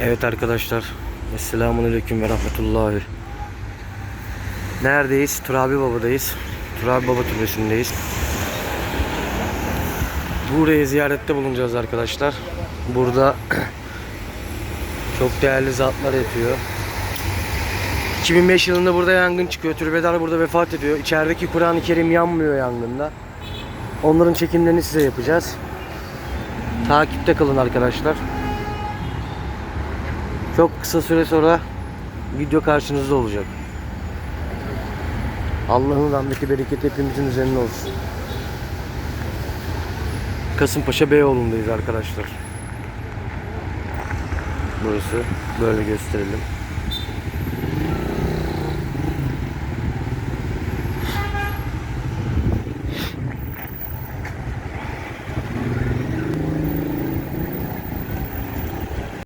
Evet arkadaşlar. Esselamun Aleyküm ve Rahmetullahi. Neredeyiz? Turabi Baba'dayız. Turabi Baba Türbesi'ndeyiz. Buraya ziyarette bulunacağız arkadaşlar. Burada çok değerli zatlar yatıyor. 2005 yılında burada yangın çıkıyor. Türbedar burada vefat ediyor. İçerideki Kur'an-ı Kerim yanmıyor yangında. Onların çekimlerini size yapacağız. Takipte kalın arkadaşlar. Çok kısa süre sonra video karşınızda olacak. Allah'ın rahmeti bereketi hepimizin üzerine olsun. Kasımpaşa Beyoğlu'ndayız arkadaşlar. Burası böyle gösterelim.